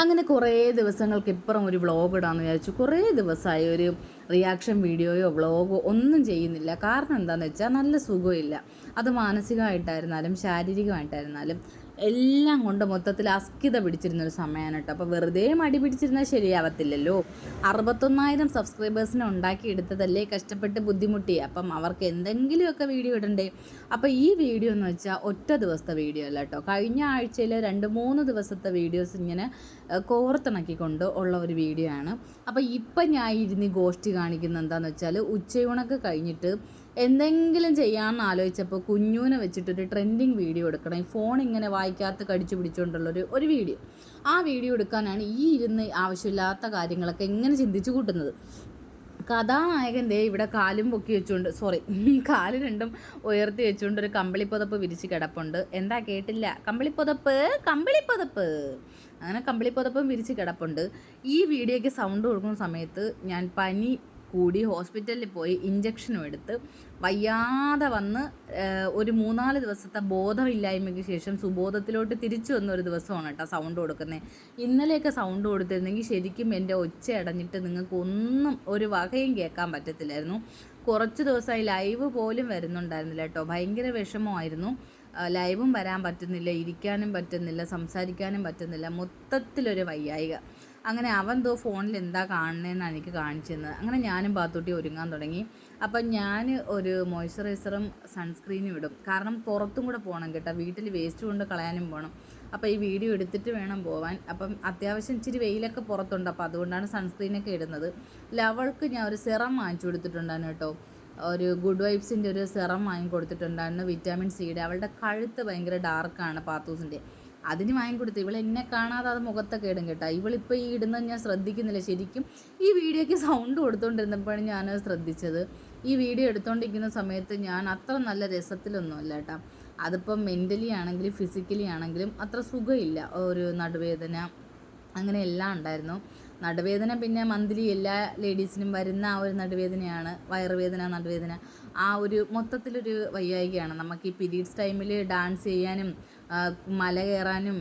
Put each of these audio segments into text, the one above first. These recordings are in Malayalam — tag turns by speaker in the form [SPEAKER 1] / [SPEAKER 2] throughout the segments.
[SPEAKER 1] അങ്ങനെ കുറേ ദിവസങ്ങൾക്ക് ഇപ്പുറം ഒരു വ്ളോഗ് ഇടാമെന്ന് വിചാരിച്ചു. കുറേ ദിവസമായി ഒരു റിയാക്ഷൻ വീഡിയോയോ വ്ളോഗോ ഒന്നും ചെയ്യുന്നില്ല. കാരണം എന്താണെന്ന് വെച്ചാൽ നല്ല സുഖമില്ല. അത് മാനസികമായിട്ടായിരുന്നാലും ശാരീരികമായിട്ടായിരുന്നാലും എല്ലാം കൊണ്ട് മൊത്തത്തിൽ അസ്കിത പിടിച്ചിരുന്ന ഒരു സമയമാണ് കേട്ടോ. അപ്പോൾ വെറുതെ മടി പിടിച്ചിരുന്നാൽ ശരിയാവത്തില്ലല്ലോ. അറുപത്തൊന്നായിരം സബ്സ്ക്രൈബേഴ്സിനെ ഉണ്ടാക്കിയെടുത്തതല്ലേ കഷ്ടപ്പെട്ട് ബുദ്ധിമുട്ടി. അപ്പം അവർക്ക് എന്തെങ്കിലുമൊക്കെ വീഡിയോ ഇടണ്ടേ? അപ്പോൾ ഈ വീഡിയോ എന്ന് വെച്ചാൽ ഒറ്റ ദിവസത്തെ വീഡിയോ അല്ല കേട്ടോ. കഴിഞ്ഞ ആഴ്ചയിൽ രണ്ട് മൂന്ന് ദിവസത്തെ വീഡിയോസ് ഇങ്ങനെ കോർത്തിണക്കിക്കൊണ്ട് ഉള്ള ഒരു വീഡിയോ ആണ്. അപ്പോൾ ഇപ്പം ഞാൻ ഇരുന്ന് ഗോഷ്ടി കാണിക്കുന്ന എന്താണെന്ന് വെച്ചാൽ ഉച്ചയൂണൊക്കെ കഴിഞ്ഞിട്ട് എന്തെങ്കിലും ചെയ്യാമെന്ന് ആലോചിച്ചപ്പോൾ കുഞ്ഞൂനെ വെച്ചിട്ടൊരു ട്രെൻഡിങ് വീഡിയോ എടുക്കണം. ഈ ഫോൺ ഇങ്ങനെ വായിക്കാത്ത കടിച്ചു പിടിച്ചുകൊണ്ടുള്ളൊരു ഒരു വീഡിയോ ആ വീഡിയോ എടുക്കാനാണ് ഈ ഇരുന്ന് ആവശ്യമില്ലാത്ത കാര്യങ്ങളൊക്കെ എങ്ങനെ ചിന്തിച്ചു കൂട്ടുന്നത്. കഥാനായകൻ ദേ ഇവിടെ കാലും പൊക്കി വെച്ചുകൊണ്ട് സോറി കാൽ രണ്ടും ഉയർത്തി വെച്ചുകൊണ്ട് ഒരു കമ്പിളിപ്പുതപ്പ് വിരിച്ച് കിടപ്പുണ്ട്. എന്താ കേട്ടില്ല? കമ്പിളിപ്പുതപ്പ് കമ്പിളിപ്പുതപ്പ്. അങ്ങനെ കമ്പിളിപ്പുതപ്പും വിരിച്ച് കിടപ്പുണ്ട്. ഈ വീഡിയോയ്ക്ക് സൗണ്ട് കൊടുക്കുന്ന സമയത്ത് ഞാൻ പനി കൂടി ഹോസ്പിറ്റലിൽ പോയി ഇഞ്ചക്ഷനും എടുത്ത് വയ്യാതെ വന്ന് ഒരു മൂന്നാൽ ദിവസത്തെ ബോധമില്ലായ്മയ്ക്ക് ശേഷം സുബോധത്തിലോട്ട് തിരിച്ചു വന്ന ഒരു ദിവസമാണ് കേട്ടോ സൗണ്ട് കൊടുക്കുന്നത്. ഇന്നലെയൊക്കെ സൗണ്ട് കൊടുത്തിരുന്നെങ്കിൽ ശരിക്കും എന്റെ ഒച്ച അടഞ്ഞിട്ട് നിങ്ങൾക്ക് ഒന്നും ഒരു വകയും കേൾക്കാൻ പറ്റത്തില്ലായിരുന്നു. കുറച്ച് ദിവസമായി ലൈവ് പോലും വരുന്നുണ്ടായിരുന്നില്ല കേട്ടോ. ഭയങ്കര വിഷമമായിരുന്നു. ലൈവും വരാൻ പറ്റുന്നില്ല ഇരിക്കാനും പറ്റുന്നില്ല സംസാരിക്കാനും പറ്റുന്നില്ല. മൊത്തത്തിലൊരു വയ്യായിക. അങ്ങനെ അവൻ തോ ഫോണിൽ എന്താ കാണുന്നതെന്നാണ് എനിക്ക് കാണിച്ചു തന്നത് അങ്ങനെ ഞാനും ബാത്തൂട്ടി ഒരുങ്ങാൻ തുടങ്ങി. അപ്പം ഞാൻ ഒരു മോയ്സ്ചറൈസറും സൺസ്ക്രീനും ഇടും. കാരണം പുറത്തും കൂടെ പോകണം കേട്ടോ. വീട്ടിൽ വേസ്റ്റ് കൊണ്ട് കളയാനും പോകണം അപ്പോൾ ഈ വീഡിയോ എടുത്തിട്ട് വേണം പോവാൻ. അപ്പം അത്യാവശ്യം ഇച്ചിരി വെയിലൊക്കെ പുറത്തുണ്ട്. അപ്പോൾ അതുകൊണ്ടാണ് സൺസ്ക്രീനൊക്കെ ഇടുന്നത്. ലവൾക്ക് ഞാൻ ഒരു സിറം വാങ്ങിച്ചു കൊടുത്തിട്ടുണ്ടായിരുന്നു കേട്ടോ. ഒരു ഗുഡ് വൈബ്സിന്റെ ഒരു സിറം വാങ്ങി കൊടുത്തിട്ടുണ്ടായിരുന്നു. വിറ്റാമിൻ സിയുടെ അവളുടെ കഴുത്ത് ഭയങ്കര ഡാർക്കാണ് പാത്തൂസിന്റെ. അതിന് വാങ്ങിക്കൊടുത്തു. ഇവൾ എന്നെ കാണാതെ അത് മുഖത്തൊക്കെ ഇടും കേട്ടോ. ഇവളിപ്പോൾ ഈ ഇടുന്നത് ഞാൻ ശ്രദ്ധിക്കുന്നില്ല. ശരിക്കും ഈ വീഡിയോയ്ക്ക് സൗണ്ട് കൊടുത്തുകൊണ്ടിരുന്നപ്പോഴാണ് ഞാൻ ശ്രദ്ധിച്ചത്. ഈ വീഡിയോ എടുത്തുകൊണ്ടിരിക്കുന്ന സമയത്ത് ഞാൻ അത്ര നല്ല രസത്തിലൊന്നും അല്ല കേട്ടോ. അതിപ്പം മെന്റലി ആണെങ്കിലും ഫിസിക്കലി ആണെങ്കിലും അത്ര സുഖമില്ല. ഒരു നടുവേദന അങ്ങനെ എല്ലാം ഉണ്ടായിരുന്നു. നടുവേദന പിന്നെ മന്ത്ലി എല്ലാ ലേഡീസിനും വരുന്ന ആ ഒരു നടുവേദനയാണ്. വയറുവേദന നടുവേദന. ആ ഒരു മൊത്തത്തിലൊരു വയ്യായികയാണ്. നമുക്ക് ഈ പീരീഡ്സ് ടൈമിൽ ഡാൻസ് ചെയ്യാനും മല കയറാനും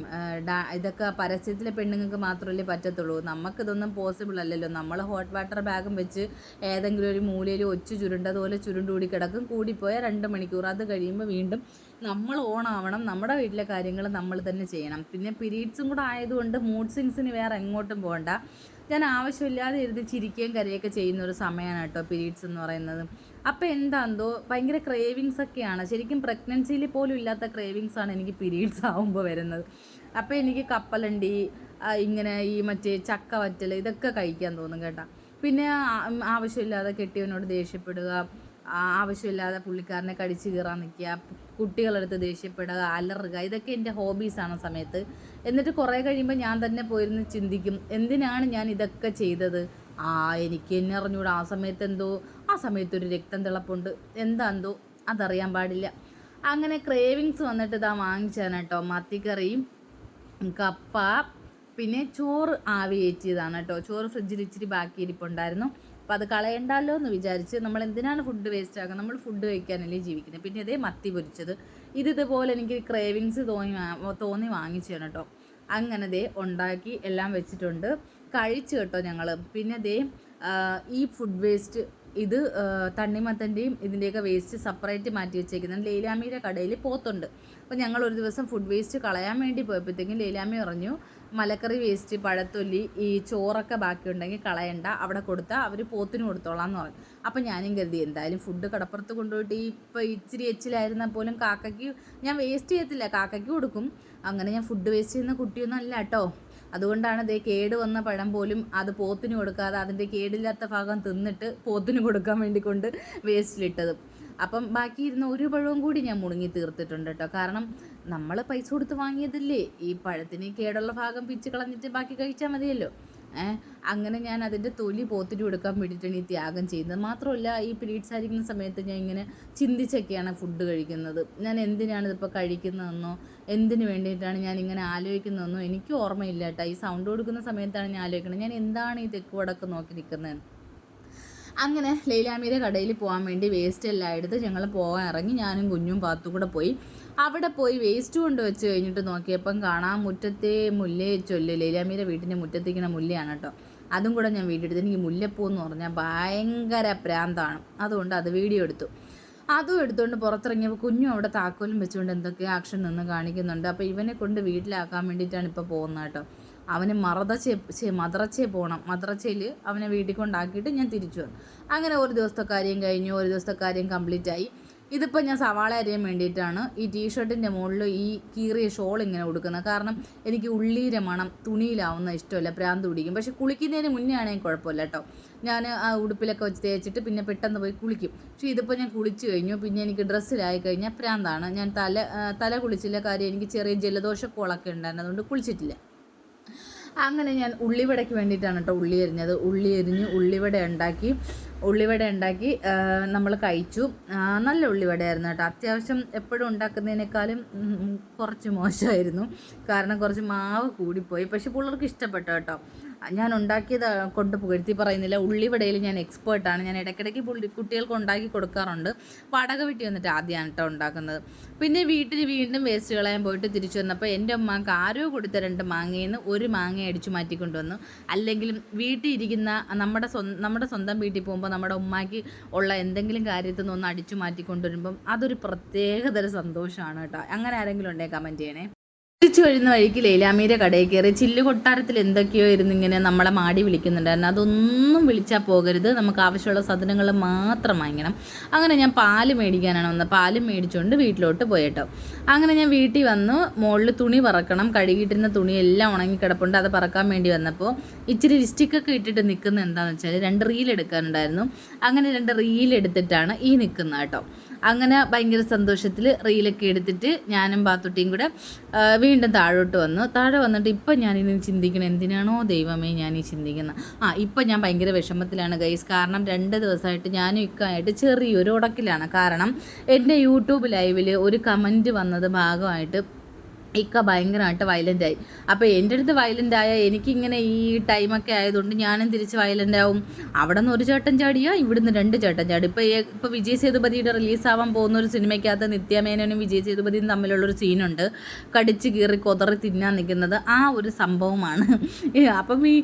[SPEAKER 1] ഇതൊക്കെ പരസ്യത്തിലെ പെണ്ണുങ്ങൾക്ക് മാത്രമല്ലേ പറ്റത്തുള്ളൂ. നമുക്കിതൊന്നും പോസിബിൾ അല്ലല്ലോ. നമ്മൾ ഹോട്ട് വാട്ടർ ബാഗും വെച്ച് ഏതെങ്കിലും ഒരു മൂലയിൽ ഒച്ചു ചുരുണ്ടതുപോലെ ചുരുണ്ടുകൂടി കിടക്കും. കൂടിപ്പോയാൽ രണ്ട് മണിക്കൂർ. അത് കഴിയുമ്പോൾ വീണ്ടും നമ്മൾ ഓണാവണം നമ്മുടെ വീട്ടിലെ കാര്യങ്ങൾ നമ്മൾ തന്നെ ചെയ്യണം. പിന്നെ പീരീഡ്സും കൂടെ ആയതുകൊണ്ട് മൂഡ് സ്വിങ്സിന് വേറെ എങ്ങോട്ടും പോകണ്ട. ഞാൻ ആവശ്യമില്ലാതെ ഇരുന്ന് ചിരിക്കുകയും കരയൊക്കെ ചെയ്യുന്ന ഒരു സമയമാണ് കേട്ടോ പീരീഡ്സ് എന്ന് പറയുന്നത്. അപ്പോൾ എന്താന്തോ ഭയങ്കര ക്രേവിങ്സ് ഒക്കെയാണ്. ശരിക്കും പ്രഗ്നൻസിയിൽ പോലും ഇല്ലാത്ത ക്രേവിങ്സ് ആണ് എനിക്ക് പീരീഡ്സ് ആകുമ്പോൾ വരുന്നത്. അപ്പോൾ എനിക്ക് കപ്പലണ്ടി ഇങ്ങനെ ഈ മറ്റേ ചക്ക വറ്റൽ ഇതൊക്കെ കഴിക്കാൻ തോന്നും കേട്ടോ. പിന്നെ ആവശ്യമില്ലാതെ കെട്ടിയവനോട് ദേഷ്യപ്പെടുക ആവശ്യമില്ലാതെ പുള്ളിക്കാരനെ കടിച്ചു കീറാൻ നിൽക്കുക കുട്ടികളെടുത്ത് ദേഷ്യപ്പെടുക അലറുക ഇതൊക്കെ എന്റെ ഹോബീസാണ് സമയത്ത്. എന്നിട്ട് കുറേ കഴിയുമ്പോൾ ഞാൻ തന്നെ പോയിരുന്ന് ചിന്തിക്കും എന്തിനാണ് ഞാൻ ഇതൊക്കെ ചെയ്തത്? ആ എനിക്ക് എന്നെ അറിഞ്ഞൂടാ. ആ സമയത്ത് എന്തോ ആ സമയത്തൊരു രക്തം തിളപ്പുണ്ട്. എന്താന്തോ അതറിയാൻ പാടില്ല. അങ്ങനെ ക്രേവിങ്സ് വന്നിട്ട് ഇതാ വാങ്ങിച്ചാണ് കേട്ടോ. മത്തിക്കറിയും കപ്പ പിന്നെ ചോറ് ആവി കയറ്റിയതാണ് കേട്ടോ. ചോറ് ഫ്രിഡ്ജിൽ ഇച്ചിരി ബാക്കി ഇരിപ്പുണ്ടായിരുന്നു. അപ്പോൾ അത് കളയണ്ടല്ലോ എന്ന് വിചാരിച്ച് നമ്മൾ എന്തിനാണ് ഫുഡ് വേസ്റ്റ് ആക്കുക നമ്മൾ ഫുഡ് കഴിക്കാനല്ലേ ജീവിക്കുന്നത്. പിന്നെ ഇതേ മത്തി പൊരിച്ചത്. ഇത് ഇതുപോലെ എനിക്ക് ക്രേവിങ്സ് തോന്നി തോന്നി വാങ്ങിച്ചാണ് കേട്ടോ. അങ്ങനെ ദേ ഉണ്ടാക്കി എല്ലാം വെച്ചിട്ടുണ്ട്. കഴിച്ചു കേട്ടോ ഞങ്ങൾ പിന്നെ ദേ ഈ ഫുഡ് വേസ്റ്റ് ഇത് തണ്ണിമത്തന്റെയും ഇതിന്റെയൊക്കെ വേസ്റ്റ് സെപ്പറേറ്റ് മാറ്റി വെച്ചേക്കുന്നുണ്ട് ലീലാമ്മയുടെ കടയിൽ പോത്തുണ്ട്. അപ്പോൾ ഞങ്ങൾ ഒരു ദിവസം ഫുഡ് വേസ്റ്റ് കളയാൻ വേണ്ടി പോയപ്പോഴത്തേക്കും ലീലാമ്മ പറഞ്ഞു മലക്കറി വേസ്റ്റ് പഴത്തൊല്ലി ഈ ചോറൊക്കെ ബാക്കിയുണ്ടെങ്കിൽ കളയണ്ട. അവിടെ കൊടുത്താൽ അവർ പോത്തിന് കൊടുത്തോളാം എന്ന് പറഞ്ഞു. അപ്പം ഞാനും കരുതി എന്തായാലും ഫുഡ് കടപ്പുറത്ത് കൊണ്ടുപോയിട്ട് ഈ ഇപ്പോൾ ഇച്ചിരി എച്ചിലായിരുന്നാൽ പോലും കാക്കയ്ക്ക് ഞാൻ വേസ്റ്റ് ചെയ്യത്തില്ല. കാക്കയ്ക്ക് കൊടുക്കും. അങ്ങനെ ഞാൻ ഫുഡ് വേസ്റ്റ് ചെയ്യുന്ന കുട്ടിയൊന്നും അല്ല കേട്ടോ. അതുകൊണ്ടാണ് ഇതേ കേട് വന്ന പഴം പോലും അത് പോത്തിന് കൊടുക്കാതെ അതിന്റെ കേടില്ലാത്ത ഭാഗം തിന്നിട്ട് പോത്തിന് കൊടുക്കാൻ വേണ്ടി കൊണ്ട് വേസ്റ്റിലിട്ടത്. അപ്പം ബാക്കി ഇരുന്ന ഒരു പഴവും കൂടി ഞാൻ മുണുങ്ങി തീർത്തിട്ടുണ്ട് കേട്ടോ. കാരണം നമ്മൾ പൈസ കൊടുത്ത് വാങ്ങിയതല്ലേ? ഈ പഴത്തിന് കേടുള്ള ഭാഗം പിച്ച് കളഞ്ഞിട്ട് ബാക്കി കഴിച്ചാൽ മതിയല്ലോ. അങ്ങനെ ഞാൻ അതിന്റെ തൊലി പോത്തിട്ട് കൊടുക്കാൻ വേണ്ടിയിട്ടാണ് ഈ ത്യാഗം ചെയ്യുന്നത്. മാത്രമല്ല ഈ പീരീഡ്സ് ആയിരിക്കുന്ന സമയത്ത് ഞാൻ ഇങ്ങനെ ചിന്തിച്ചൊക്കെയാണ് ഫുഡ് കഴിക്കുന്നത്. ഞാൻ എന്തിനാണ് ഇതിപ്പോൾ കഴിക്കുന്നതെന്നോ എന്തിനു വേണ്ടിയിട്ടാണ് ഞാൻ ഇങ്ങനെ ആലോചിക്കുന്നതെന്നും എനിക്ക് ഓർമ്മയില്ല കേട്ടോ ഈ സൗണ്ട് കൊടുക്കുന്ന സമയത്താണ് ഞാൻ ആലോചിക്കുന്നത്. ഞാൻ എന്താണ് ഈ തെക്ക് വടക്ക് നോക്കി നിൽക്കുന്നത് അങ്ങനെ ലൈലാമീരെ കടയിൽ പോകാൻ വേണ്ടി വേസ്റ്റ് എല്ലാം എടുത്ത് ഞങ്ങൾ പോകാൻ ഇറങ്ങി. ഞാനും കുഞ്ഞും പാത്തും കൂടെ പോയി. അവിടെ പോയി വേസ്റ്റ് കൊണ്ട് വെച്ച് കഴിഞ്ഞിട്ട് നോക്കിയപ്പം കാണാം മുറ്റത്തെ മുല്ലേ ചൊല്ല് ലൈലാമിയുടെ വീട്ടിന്റെ മുറ്റത്തേക്കുന്ന മുല്ലയാണ് കേട്ടോ അതും കൂടെ ഞാൻ വീഡിയോ എനിക്ക് മുല്ലപ്പൂ എന്ന് പറഞ്ഞാൽ ഭയങ്കര പ്രാന്താണ്. അതുകൊണ്ട് അത് വീഡിയോ എടുത്തു. അതും എടുത്തുകൊണ്ട് പുറത്തിറങ്ങിയപ്പോൾ കുഞ്ഞും അവിടെ താക്കോലും വെച്ചുകൊണ്ട് എന്തൊക്കെ ആക്ഷൻ നിന്ന് കാണിക്കുന്നുണ്ട്. അപ്പോൾ ഇവനെ കൊണ്ട് വീട്ടിലാക്കാൻ വേണ്ടിയിട്ടാണ് ഇപ്പോൾ പോകുന്നത് കേട്ടോ. അവന് മറതച്ചേ മദ്രച്ചേ പോകണം മദ്രച്ചയിൽ അവനെ വീട്ടിൽ കൊണ്ടാക്കിയിട്ട് ഞാൻ തിരിച്ചു വന്നു. അങ്ങനെ ഒരു ദിവസത്തെ കാര്യം കഴിഞ്ഞു. ഒരു ദിവസത്തെ കാര്യം കംപ്ലീറ്റ് ആയി. ഇതിപ്പോൾ ഞാൻ സവാള അരിയാൻ വേണ്ടിയിട്ടാണ് ഈ ടീഷർട്ടിന്റെ മുകളിൽ ഈ കീറിയ ഷോൾ ഇങ്ങനെ കൊടുക്കുന്നത് കാരണം എനിക്ക് ഉള്ളീരെ മണം തുണിയിലാവുന്ന ഇഷ്ടമല്ല. പ്രാന്ത് പിടിക്കും. പക്ഷെ കുളിക്കുന്നതിന് മുന്നേ ആണെങ്കിൽ കുഴപ്പമില്ല കേട്ടോ. ഞാൻ ആ ഉടുപ്പിലൊക്കെ വെച്ച് തേച്ചിട്ട് പിന്നെ പെട്ടെന്ന് പോയി കുളിക്കും. പക്ഷേ ഇതിപ്പോൾ ഞാൻ കുളിച്ച് കഴിഞ്ഞു. പിന്നെ എനിക്ക് ഡ്രസ്സിലായി കഴിഞ്ഞാൽ പ്രാന്താണ്. ഞാൻ തല തല കുളിച്ചില്ല. കാര്യം എനിക്ക് ചെറിയ ജലദോഷക്കോളൊക്കെ ഉണ്ടായിരുന്നു. അതുകൊണ്ട് കുളിച്ചിട്ടില്ല. അങ്ങനെ ഞാൻ ഉള്ളിവടയ്ക്ക് വേണ്ടിയിട്ടാണ് കേട്ടോ ഉള്ളി എരിഞ്ഞത് ഉള്ളി എരിഞ്ഞ് ഉള്ളിവട ഉണ്ടാക്കി ഉള്ളിവട ഉണ്ടാക്കി നമ്മൾ കഴിച്ചു. നല്ല ഉള്ളിവടയായിരുന്നു കേട്ടോ. അത്യാവശ്യം എപ്പോഴും ഉണ്ടാക്കുന്നതിനേക്കാളും കുറച്ച് മോശമായിരുന്നു. കാരണം കുറച്ച് മാവ് കൂടിപ്പോയി. പക്ഷെ പിള്ളേർക്ക് ഇഷ്ടപ്പെട്ടു കേട്ടോ. ഞാൻ ഉണ്ടാക്കിയത് കൊണ്ട് പുകഴ്ത്തി പറയുന്നില്ല. ഉള്ളിവടയിൽ ഞാൻ എക്സ്പേർട്ടാണ് ഞാൻ ഇടയ്ക്കിടയ്ക്ക് കുട്ടികൾക്ക് ഉണ്ടാക്കി കൊടുക്കാറുണ്ട്. വടക വെട്ടി വന്നിട്ട് ആദ്യമാണ് കേട്ടോ ഉണ്ടാക്കുന്നത്. പിന്നെ വീട്ടിൽ വീണ്ടും വേസ്റ്റ് കളയാൻ പോയിട്ട് തിരിച്ചു വന്നപ്പോൾ എന്റെ അമ്മയ്ക്ക് ആരോ കൊടുത്ത രണ്ട് മാങ്ങയിൽ നിന്ന് ഒരു മാങ്ങ അടിച്ചു മാറ്റിക്കൊണ്ടുവന്നു. അല്ലെങ്കിലും വീട്ടിൽ ഇരിക്കുന്ന നമ്മുടെ സ്വന്തം നമ്മുടെ സ്വന്തം വീട്ടിൽ പോകുമ്പോൾ നമ്മുടെ ഉമ്മാക്ക് ഉള്ള എന്തെങ്കിലും കാര്യത്തിൽ നിന്ന് ഒന്ന് അടിച്ചു മാറ്റിക്കൊണ്ടുവരുമ്പം അതൊരു പ്രത്യേകതര സന്തോഷമാണ് കേട്ടോ അങ്ങനെ ആരെങ്കിലും ഉണ്ടെങ്കിൽ കമന്റ് ചെയ്യണേ. തിരിച്ചു വരുന്ന വഴിക്ക് ലൈലാമീരെ കടയിൽ കയറി ചില്ലു കൊട്ടാരത്തിൽ എന്തൊക്കെയോ ഇരുന്ന് ഇങ്ങനെ നമ്മളെ മാടി വിളിക്കുന്നുണ്ടായിരുന്നു. അതൊന്നും വിളിച്ചാൽ പോകരുത്. നമുക്ക് ആവശ്യമുള്ള സാധനങ്ങൾ മാത്രം വാങ്ങിക്കണം. അങ്ങനെ ഞാൻ പാൽ മേടിക്കാനാണ് വന്നത്. പാൽ മേടിച്ചുകൊണ്ട് വീട്ടിലോട്ട് പോയിട്ടോ. അങ്ങനെ ഞാൻ വീട്ടിൽ വന്നു. മുകളിൽ തുണി പറക്കണം. കഴുകിയിട്ടിരുന്ന തുണി എല്ലാം ഉണങ്ങി കിടപ്പുണ്ട്. അത് പറക്കാൻ വേണ്ടി വന്നപ്പോൾ ഇച്ചിരി ലിസ്റ്റിക്കൊക്കെ ഇട്ടിട്ട് നിൽക്കുന്ന എന്താണെന്ന് വെച്ചാൽ രണ്ട് റീൽ എടുക്കാനുണ്ടായിരുന്നു. അങ്ങനെ രണ്ട് റീൽ എടുത്തിട്ടാണ് ഈ നിൽക്കുന്നത് കേട്ടോ. അങ്ങനെ ഭയങ്കര സന്തോഷത്തിൽ റീലൊക്കെ എടുത്തിട്ട് ഞാനും ബാത്തുട്ടിയും കൂടെ വീണ്ടും താഴോട്ട് വന്നു. താഴെ വന്നിട്ട് ഇപ്പം ഞാനിനി ചിന്തിക്കണം എന്തിനാണോ ദൈവമേ ഞാൻ ഈ ചിന്തിക്കുന്നത് ആ ഇപ്പം ഞാൻ ഭയങ്കര വിഷമത്തിലാണ് ഗൈസ് കാരണം രണ്ട് ദിവസമായിട്ട് ഞാനും ഇക്കായിട്ട് ചെറിയൊരു ഉടക്കിലാണ്. കാരണം എന്റെ യൂട്യൂബ് ലൈവിൽ ഒരു കമന്റ് വന്നത് ഭാഗമായിട്ട് ഇക്ക ഭയങ്കരമായിട്ട് വയലന്റ് ആയി. അപ്പോൾ എന്റെ അടുത്ത് വയലന്റ് ആയ എനിക്കിങ്ങനെ ഈ ടൈമൊക്കെ ആയതുകൊണ്ട് ഞാനും തിരിച്ച് വയലന്റ് ആവും. അവിടെ നിന്ന് ഒരു ചേട്ടൻ ചാടിയാ ഇവിടുന്ന് രണ്ട് ചേട്ടൻ ചാടി. ഇപ്പോൾ ഇപ്പോൾ വിജയ് സേതുപതിയുടെ റിലീസാവാൻ പോകുന്ന ഒരു സിനിമയ്ക്കകത്ത് നിത്യമേനോനും വിജയ് സേതുപതിയും തമ്മിലുള്ളൊരു സീനുണ്ട് കടിച്ച് കീറി കൊതറി തിന്നാൻ നിൽക്കുന്നത് ആ ഒരു സംഭവമാണ്. അപ്പം ഈ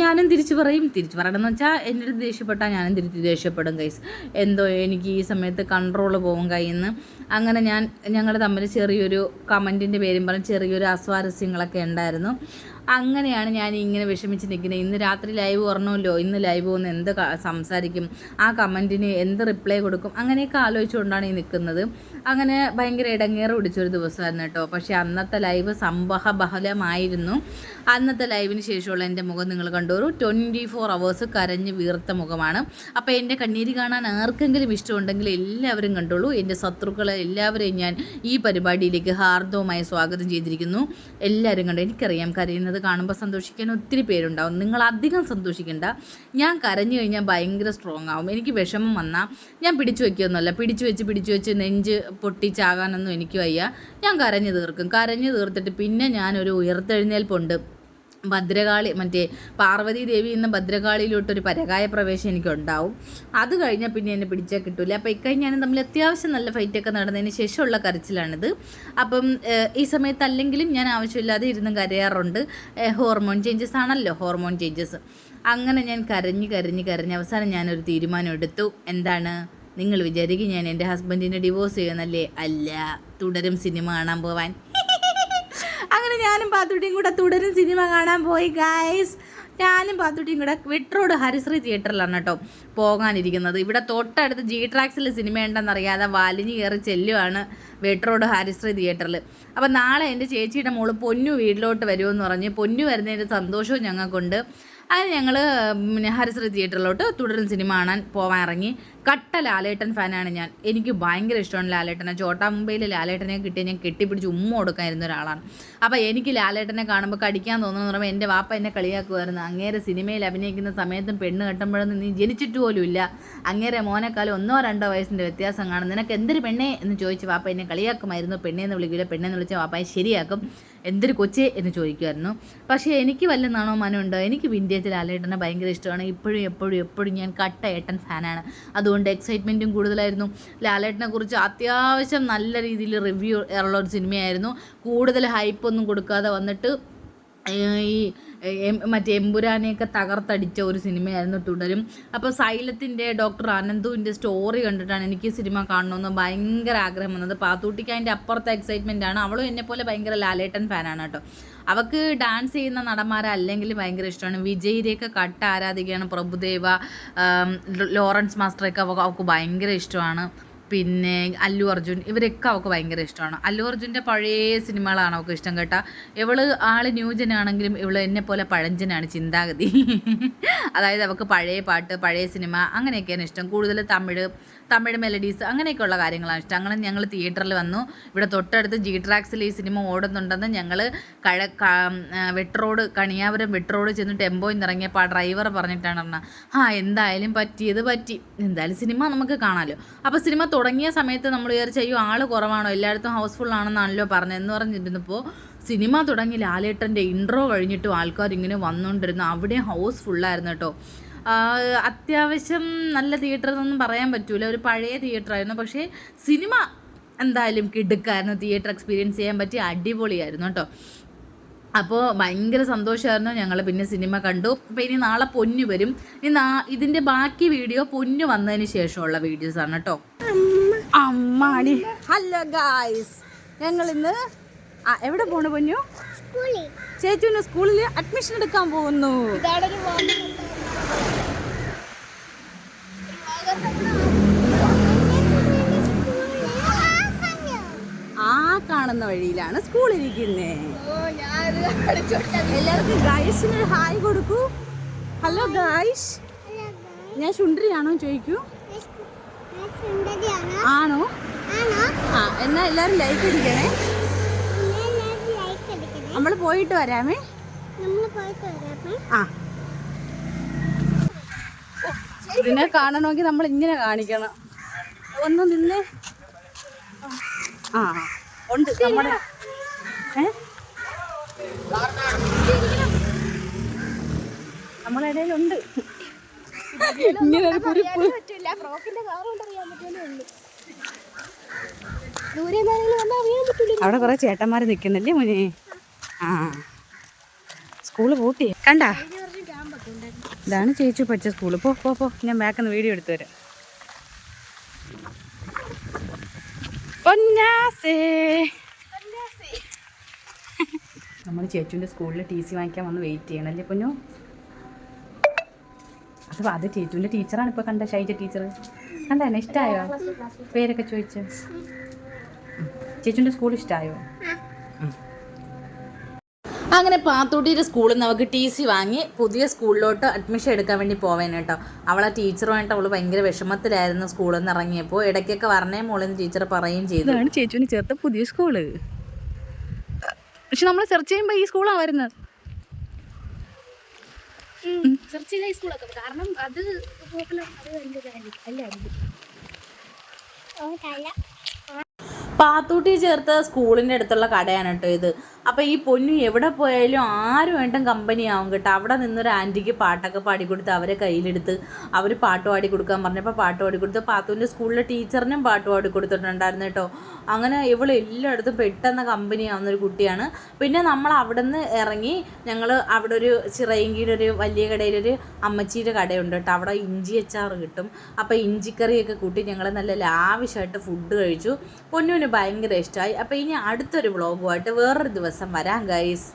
[SPEAKER 1] ഞാനും തിരിച്ചു പറയും. തിരിച്ചു പറയണമെന്ന് വെച്ചാൽ എന്റെ അടുത്ത് ദേഷ്യപ്പെട്ടാൽ ഞാനും തിരിച്ച് ദേഷ്യപ്പെടും കൈസ് എന്തോ എനിക്ക് ഈ സമയത്ത് കൺട്രോൾ പോകും കയ്യിൽ നിന്ന് അങ്ങനെ ഞാൻ ഞങ്ങൾ തമ്മിൽ ചെറിയൊരു കമന്റിന്റെ പേരും പറഞ്ഞ് ചെറിയൊരു അസ്വാരസ്യങ്ങളൊക്കെ ഉണ്ടായിരുന്നു. അങ്ങനെയാണ് ഞാൻ ഇങ്ങനെ വിഷമിച്ച് നിൽക്കുന്നത് ഇന്ന് രാത്രി ലൈവ് പറഞ്ഞല്ലോ? ഇന്ന് ലൈവ് വന്ന് എന്ത് സംസാരിക്കും? ആ കമന്റിന് എന്ത് റിപ്ലൈ കൊടുക്കും? അങ്ങനെയൊക്കെ ആലോചിച്ചുകൊണ്ടാണ് ഈ നിൽക്കുന്നത്. അങ്ങനെ ഭയങ്കര ഇടങ്ങേറ് പിടിച്ചൊരു ദിവസമായിരുന്നു കേട്ടോ. പക്ഷേ അന്നത്തെ ലൈവ് സംഭവ ബഹലമായിരുന്നു അന്നത്തെ ലൈവിന് ശേഷമുള്ള എന്റെ മുഖം നിങ്ങൾ കണ്ടു. ഒരു ട്വന്റി ഫോർ അവേഴ്സ് കരഞ്ഞ് വീർത്ത മുഖമാണ്. അപ്പോൾ എന്റെ കണ്ണീര് കാണാൻ ആർക്കെങ്കിലും ഇഷ്ടമുണ്ടെങ്കിൽ എല്ലാവരും കണ്ടോളൂ. എന്റെ ശത്രുക്കളെ എല്ലാവരെയും ഞാൻ ഈ പരിപാടിയിലേക്ക് ഹാർദവമായി സ്വാഗതം ചെയ്തിരിക്കുന്നു. എല്ലാവരും കണ്ടു? എനിക്കറിയാം കരയുന്നത് കാണുമ്പോൾ സന്തോഷിക്കാൻ ഒത്തിരി പേരുണ്ടാവും. നിങ്ങൾ അധികം സന്തോഷിക്കേണ്ട. ഞാൻ കരഞ്ഞു കഴിഞ്ഞാൽ ഭയങ്കര സ്ട്രോങ് ആവും. എനിക്ക് വിഷമം വന്നാൽ ഞാൻ പിടിച്ചു വയ്ക്കുകയൊന്നുമല്ല പിടിച്ചു വെച്ച് പിടിച്ചു വെച്ച് നെഞ്ച് പൊട്ടിച്ചാകാനൊന്നും എനിക്ക് വയ്യ. ഞാൻ കരഞ്ഞു തീർക്കും. കരഞ്ഞു തീർത്തിട്ട് പിന്നെ ഞാനൊരു ഉയർത്തെഴുന്നേൽപ്പുണ്ട്. ഭദ്രകാളി മറ്റേ പാർവതി ദേവി എന്ന ഭദ്രകാളിയിലോട്ടൊരു പരകായ പ്രവേശം എനിക്കുണ്ടാവും. അത് കഴിഞ്ഞാൽ പിന്നെ എന്നെ പിടിച്ചാൽ കിട്ടില്ല അപ്പോൾ ഇക്കഴിഞ്ഞാലും തമ്മിൽ അത്യാവശ്യം നല്ല ഫൈറ്റൊക്കെ നടന്നതിന് ശേഷമുള്ള കരച്ചിലാണിത്. അപ്പം ഈ സമയത്ത് അല്ലെങ്കിലും ഞാൻ ആവശ്യമില്ലാതെ ഇരുന്ന് കരയാറുണ്ട്. ഹോർമോൺ ചേഞ്ചസ് ആണല്ലോ ഹോർമോൺ ചേഞ്ചസ് അങ്ങനെ ഞാൻ കരഞ്ഞ് കരഞ്ഞ് കരഞ്ഞ് അവസാനം ഞാനൊരു തീരുമാനം എടുത്തു. എന്താണ്? നിങ്ങൾ വിചാരിക്കും ഞാൻ എന്റെ ഹസ്ബൻഡിനെ ഡിവോഴ്സ് ചെയ്യുന്നല്ലേ? അല്ല തുടരും സിനിമ കാണാൻ പോവാൻ. അങ്ങനെ ഞാനും പാത്തുട്ടിയും കൂടെ തുടരും സിനിമ കാണാൻ പോയി ഗായ്സ് ഞാനും പാത്തുട്ടിയും കൂടെ വെട്രോഡ് ഹരിശ്രീ തിയേറ്ററിലാണ് കേട്ടോ പോകാനിരിക്കുന്നത്. ഇവിടെ തൊട്ടടുത്ത് ജി ട്രാക്സിൽ സിനിമ ഉണ്ടെന്നറിയാതെ വലിഞ്ഞു കയറി ചെല്ലുവാണ് വെട്രോഡ് ഹരിശ്രീ തിയേറ്ററിൽ അപ്പം നാളെ എന്റെ ചേച്ചിയുടെ മോൾ പൊന്നു വീട്ടിലോട്ട് വരുമെന്ന് പറഞ്ഞ് പൊന്നു വരുന്നതിന്റെ സന്തോഷവും ഞങ്ങൾക്കുണ്ട്. അങ്ങനെ ഞങ്ങൾ ഹരിശ്രീ തിയേറ്ററിലോട്ട് തുടരും സിനിമ കാണാൻ പോകാൻ ഇറങ്ങി കട്ട ലാലേട്ടൻ ഫാനാണ് ഞാൻ. എനിക്ക് ഭയങ്കര ഇഷ്ടമാണ് ലാലേട്ടനെ. ചോട്ടാ മുംബൈയിൽ ലാലേട്ടനെ കിട്ടിയ ഞാൻ കെട്ടിപ്പിടിച്ച് ഉമ്മ കൊടുക്കാനിരുന്ന ഒരാളാണ്. അപ്പോൾ എനിക്ക് ലാലേട്ടനെ കാണുമ്പോൾ കടിക്കാൻ തോന്നുന്നു പറയുമ്പോൾ എന്റെ വാപ്പ എന്നെ കളിയാക്കുമായിരുന്നു. അങ്ങേരെ സിനിമയിൽ അഭിനയിക്കുന്ന സമയത്തും പെണ്ണ് കെട്ടുമ്പോഴൊന്നും നീ ജനിച്ചിട്ട് പോലും ഇല്ല. അങ്ങേരെ മോനെക്കാലം ഒന്നോ രണ്ടോ വയസ്സിന്റെ വ്യത്യാസം കാണും. നിനക്ക് എന്തൊരു പെണ്ണേ എന്ന് ചോദിച്ച് വാപ്പ എന്നെ കളിയാക്കുമായിരുന്നു. പെണ്ണേ എന്ന് വിളിക്കില്ല പെണ്ണെന്ന് വിളിച്ച വാപ്പയെ ശരിയാക്കും. എന്തൊരു കൊച്ചേ എന്ന് ചോദിക്കുമായിരുന്നു. പക്ഷേ എനിക്ക് വല്ല നാണോ മനോ എനിക്ക് വിന്റേജ് ലാലേട്ടനെ ഭയങ്കര ഇഷ്ടമാണ്. ഇപ്പോഴും എപ്പോഴും എപ്പോഴും ഞാൻ കട്ട ഏട്ടൻ ഫാനാണ്. അതുകൊണ്ട് അതുകൊണ്ട് എക്സൈറ്റ്മെന്റും കൂടുതലായിരുന്നു. ലാലേട്ടനെ കുറിച്ച് അത്യാവശ്യം നല്ല രീതിയിൽ റിവ്യൂ ഉള്ള ഒരു സിനിമയായിരുന്നു. കൂടുതൽ ഹൈപ്പൊന്നും കൊടുക്കാതെ വന്നിട്ട് ഈ എം- മറ്റേ എമ്പുരാനെയൊക്കെ തകർത്തടിച്ച ഒരു സിനിമയായിരുന്നു തുടരും. അപ്പോൾ സൈലത്തിന്റെ ഡോക്ടർ അനന്തുവിന്റെ സ്റ്റോറി കണ്ടിട്ടാണ് എനിക്ക് സിനിമ കാണണമെന്ന് ഭയങ്കര ആഗ്രഹം വന്നത്. പാത്തൂട്ടിക്ക് അതിന്റെ അപ്പുറത്തെ എക്സൈറ്റ്മെന്റ് ആണ്. അവളും എന്നെപ്പോലെ ഭയങ്കര ലാലേട്ടൻ ഫാനാണ് കേട്ടോ. അവൾക്ക് ഡാൻസ് ചെയ്യുന്ന നടന്മാരെ അല്ലെങ്കിൽ ഭയങ്കര ഇഷ്ടമാണ്. വിജയിരെയൊക്കെ കട്ട് ആരാധികയാണ് പ്രഭുദേവ ലോറൻസ് മാസ്റ്ററൊക്കെ അവ അവൾക്ക് ഭയങ്കര ഇഷ്ടമാണ്. പിന്നെ അല്ലു അർജുൻ ഇവരൊക്കെ അവൾക്ക് ഭയങ്കര ഇഷ്ടമാണ്. അല്ലു അർജുന്റെ പഴയ സിനിമകളാണ് അവൾക്ക് ഇഷ്ടം കേട്ടാ. ഇവൾ ആൾ ന്യൂജനാണെങ്കിലും ഇവൾ എന്നെ പോലെ പഴഞ്ചനാണ് ചിന്താഗതി. അതായത് അവൾക്ക് പഴയ പാട്ട് പഴയ സിനിമ അങ്ങനെയൊക്കെയാണ് ഇഷ്ടം. കൂടുതൽ തമിഴ് തമിഴ് മെലഡീസ് അങ്ങനെയൊക്കെയുള്ള കാര്യങ്ങളാണ് ഇഷ്ടം. അങ്ങനെ ഞങ്ങൾ തിയേറ്ററിൽ വന്നു. ഇവിടെ തൊട്ടടുത്ത് ജി ട്രാക്സിൽ ഈ സിനിമ ഓടുന്നുണ്ടെന്ന് ഞങ്ങൾ കഴ വെട്ടറോഡ് കണിയാപുരം വെട്ടറോഡ് ചെന്ന് ടെമ്പോയിൽ ഇറങ്ങിയപ്പോൾ ആ ഡ്രൈവർ പറഞ്ഞിട്ടാണ് പറഞ്ഞത്. ആ എന്തായാലും പറ്റിയത് പറ്റി. എന്തായാലും സിനിമ നമുക്ക് കാണാമല്ലോ അപ്പോൾ സിനിമ തുടങ്ങിയ സമയത്ത് നമ്മൾ വിചാരിച്ച അയ്യോ ആൾ കുറവാണോ? എല്ലായിടത്തും ഹൗസ്ഫുൾ ആണെന്നാണല്ലോ പറഞ്ഞതെന്ന് പറഞ്ഞിരുന്നപ്പോൾ സിനിമ തുടങ്ങി ലാലേട്ടന്റെ ഇൻട്രോ കഴിഞ്ഞിട്ടും ആൾക്കാർ ഇങ്ങനെ വന്നുകൊണ്ടിരുന്നു അവിടെ ഹൗസ് ഫുള്ളായിരുന്നു കേട്ടോ. അത്യാവശ്യം നല്ല തിയേറ്റർ എന്നൊന്നും പറയാൻ പറ്റൂല. ഒരു പഴയ തിയേറ്റർ ആയിരുന്നു. പക്ഷേ സിനിമ എന്തായാലും കിടുക്കായിരുന്നു. തിയേറ്റർ എക്സ്പീരിയൻസ് ചെയ്യാൻ പറ്റി അടിപൊളിയായിരുന്നു കേട്ടോ. അപ്പോൾ ഭയങ്കര സന്തോഷമായിരുന്നു ഞങ്ങൾ പിന്നെ സിനിമ കണ്ടു. അപ്പോൾ ഇനി നാളെ പൊന്നു വരും. ഇനി നാ ഇതിന്റെ ബാക്കി വീഡിയോ പൊന്നു വന്നതിന് ശേഷമുള്ള വീഡിയോസാണ് കേട്ടോ. അമ്മാടി. ഹലോ ഗായ്സ് ഞങ്ങൾ ഇന്ന് ആ എവിടെ പോണു പൊന്നു? ചേച്ചുവിന് സ്കൂളിൽ അഡ്മിഷൻ എടുക്കാൻ പോകുന്നു. ആ കാണുന്ന വഴിയിലാണ് സ്കൂൾ ഇരിക്കുന്നേ എല്ലാവർക്കും ഗായ്സിന് ഹായ് കൊടുക്കൂ. ഹലോ ഗായ്സ് ഞാൻ ശുണ്ട്രിയാണോ ചോദിക്കൂ. ആണോ? ആ എന്നാ എല്ലാവരും ലൈക്ക് അടിക്കണേ. നമ്മൾ പോയിട്ട് വരാമേ. ആ. ഇതിനെ കാണണമെങ്കിൽ നമ്മൾ ഇങ്ങനെ കാണിക്കണം. ഒന്ന് നിന്നേ. ആ ഉണ്ട് നമ്മുടെ ഇടയിലുണ്ട് ഇങ്ങനെ ഒരു കുരിപ്പ് അവിടെ കുറെ ചേട്ടന്മാർ നിൽക്കുന്നില്ലേ മോനെ? ആ. സ്കൂൾ പൂട്ടി. കണ്ടാ? ഇതാണ് ചേച്ചി പഠിച്ച സ്കൂൾ. പോ പോ പോ. ഞാൻ ബാക്കിന്ന് വീഡിയോ എടുത്തു തരാം. നമ്മൾ ചേച്ചുവിന്റെ സ്കൂളിൽ ടി സി വാങ്ങിക്കാൻ വന്ന് വെയിറ്റ് ചെയ്യണല്ലേ പൊന്നു? അത് അത് ചേച്ചുവിന്റെ ടീച്ചറാണ് ഇപ്പോൾ കണ്ട ഷൈജ ടീച്ചർ കണ്ട എന്നെ? ഇഷ്ടമായോ പേരൊക്കെ ചോദിച്ചു. ചേച്ചുവിന്റെ സ്കൂൾ ഇഷ്ടമായോ അങ്ങനെ പാത്തൂട്ടിയുടെ സ്കൂളിൽ നിന്ന് അവൾക്ക് ടി സി വാങ്ങി പുതിയ സ്കൂളിലോട്ട് അഡ്മിഷൻ എടുക്കാൻ വേണ്ടി പോവേൻ കേട്ടോ. അവളെ ടീച്ചറുമായിട്ട് അവൾ ഭയങ്കര വിഷമത്തിലായിരുന്നു സ്കൂളിൽ നിന്ന് ഇറങ്ങിയപ്പോൾ ഇടയ്ക്കൊക്കെ പറഞ്ഞേ മോളിന്ന് ടീച്ചർ പറയുകയും ചെയ്തു. ഇതാണ് ചേച്ചുവിന് ചേർത്ത പുതിയ സ്കൂൾ പക്ഷെ നമ്മൾ സെർച്ച് ചെയ്യുമ്പോൾ ഈ സ്കൂളാണ് വരുന്നത്
[SPEAKER 2] സെർച്ച് ചെയ്ത സ്കൂളൊക്കെ കാരണം അത് പോപ്പുലർ അത് വലിയ അല്ലായിരുന്നു
[SPEAKER 1] പാത്തൂട്ടി ചേർത്ത സ്കൂളിന്റെ അടുത്തുള്ള കടയാണ് കേട്ടോ ഇത്. അപ്പോൾ ഈ പൊന്നു എവിടെ പോയാലും ആരും വേണ്ടും കമ്പനി ആവും കേട്ടോ. അവിടെ നിന്നൊരു ആന്റിക്ക് പാട്ടൊക്കെ പാടിക്കൊടുത്ത് അവരെ കയ്യിലെടുത്ത് അവർ പാട്ട് പാടി കൊടുക്കാൻ പറഞ്ഞപ്പോൾ പാട്ട് പാടി കൊടുത്ത് പാത്തുവിന്റെ സ്കൂളിലെ ടീച്ചറിനും പാട്ട് പാടി കൊടുത്തിട്ടുണ്ടായിരുന്നു കേട്ടോ. അങ്ങനെ ഇവൾ എല്ലായിടത്തും പെട്ടെന്ന് കമ്പനി ആവുന്ന ഒരു കുട്ടിയാണ്. പിന്നെ നമ്മൾ അവിടെ നിന്ന് ഇറങ്ങി ഞങ്ങൾ അവിടെ ഒരു ചിറയങ്കിയുടെ ഒരു വലിയ കടയിലൊരു അമ്മച്ചിയുടെ കടയുണ്ട് കേട്ടോ. അവിടെ ഇഞ്ചി അച്ചാർ കിട്ടും. അപ്പോൾ ഇഞ്ചിക്കറിയൊക്കെ കൂട്ടി ഞങ്ങൾ നല്ല ലാവിഷായിട്ട് ഫുഡ് കഴിച്ചു. പൊന്നുവിന് ഭയങ്കര ഇഷ്ടമായി അപ്പോൾ ഇനി അടുത്തൊരു വ്ളോഗുമായിട്ട് വേറൊരു ദിവസം വരാം ഗൈസ്